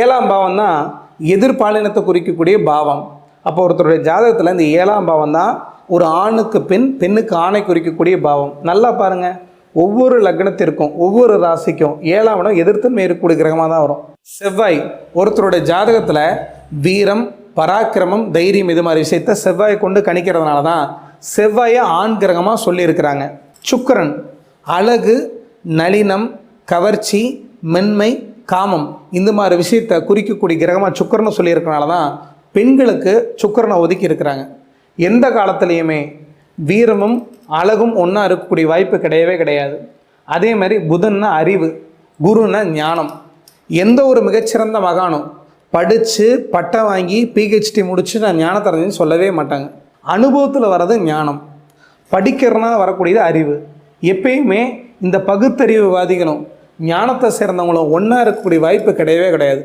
ஏழாம் பாவம் தான் எதிர்பாலினத்தை குறிக்கக்கூடிய பாவம். அப்போ ஒருத்தருடைய ஜாதகத்தில் இந்த ஏழாம் பாவம் தான் ஒரு ஆணுக்கு பெண் பெண்ணுக்கு ஆணை குறிக்கக்கூடிய பாவம். நல்லா பாருங்கள் ஒவ்வொரு லக்னத்திற்கும் ஒவ்வொரு ராசிக்கும் ஏழாம் இடம் எதிர்த்து இருக்கக்கூடிய கிரகமாக தான் வரும். செவ்வாய் ஒருத்தருடைய ஜாதகத்தில் வீரம் பராக்கிரமம் தைரியம் இது மாதிரி விஷயத்த செவ்வாயை கொண்டு கணிக்கிறதுனால தான் செவ்வாயை ஆண் கிரகமாக சொல்லியிருக்கிறாங்க. சுக்கரன் அழகு நளினம் கவர்ச்சி மென்மை காமம். இந்த மாதிரி விஷயத்தை குறிக்கக்கூடிய கிரகமாக சுக்கரனை சொல்லியிருக்கனால தான் பெண்களுக்கு சுக்கரனை ஒதுக்கி இருக்கிறாங்க. எந்த காலத்துலேயுமே வீரமும் அழகும் ஒன்றா இருக்கக்கூடிய வாய்ப்பு கிடையவே கிடையாது. அதே மாதிரி புதன்னா அறிவு குருன்னா ஞானம். எந்த ஒரு மிகச்சிறந்த மகானும் படித்து பட்டம் வாங்கி பிஹெச்டி முடித்து நான் ஞானத்தை அடைஞ்சேன்னு சொல்லவே மாட்டாங்க. அனுபவத்தில் வர்றது ஞானம். படிக்கிறனா வரக்கூடியது அறிவு. எப்பயுமே இந்த பகுத்தறிவுவாதிகளும் ஞானத்தை சேர்ந்தவங்களும் ஒன்றா இருக்கக்கூடிய வாய்ப்பு கிடையவே கிடையாது.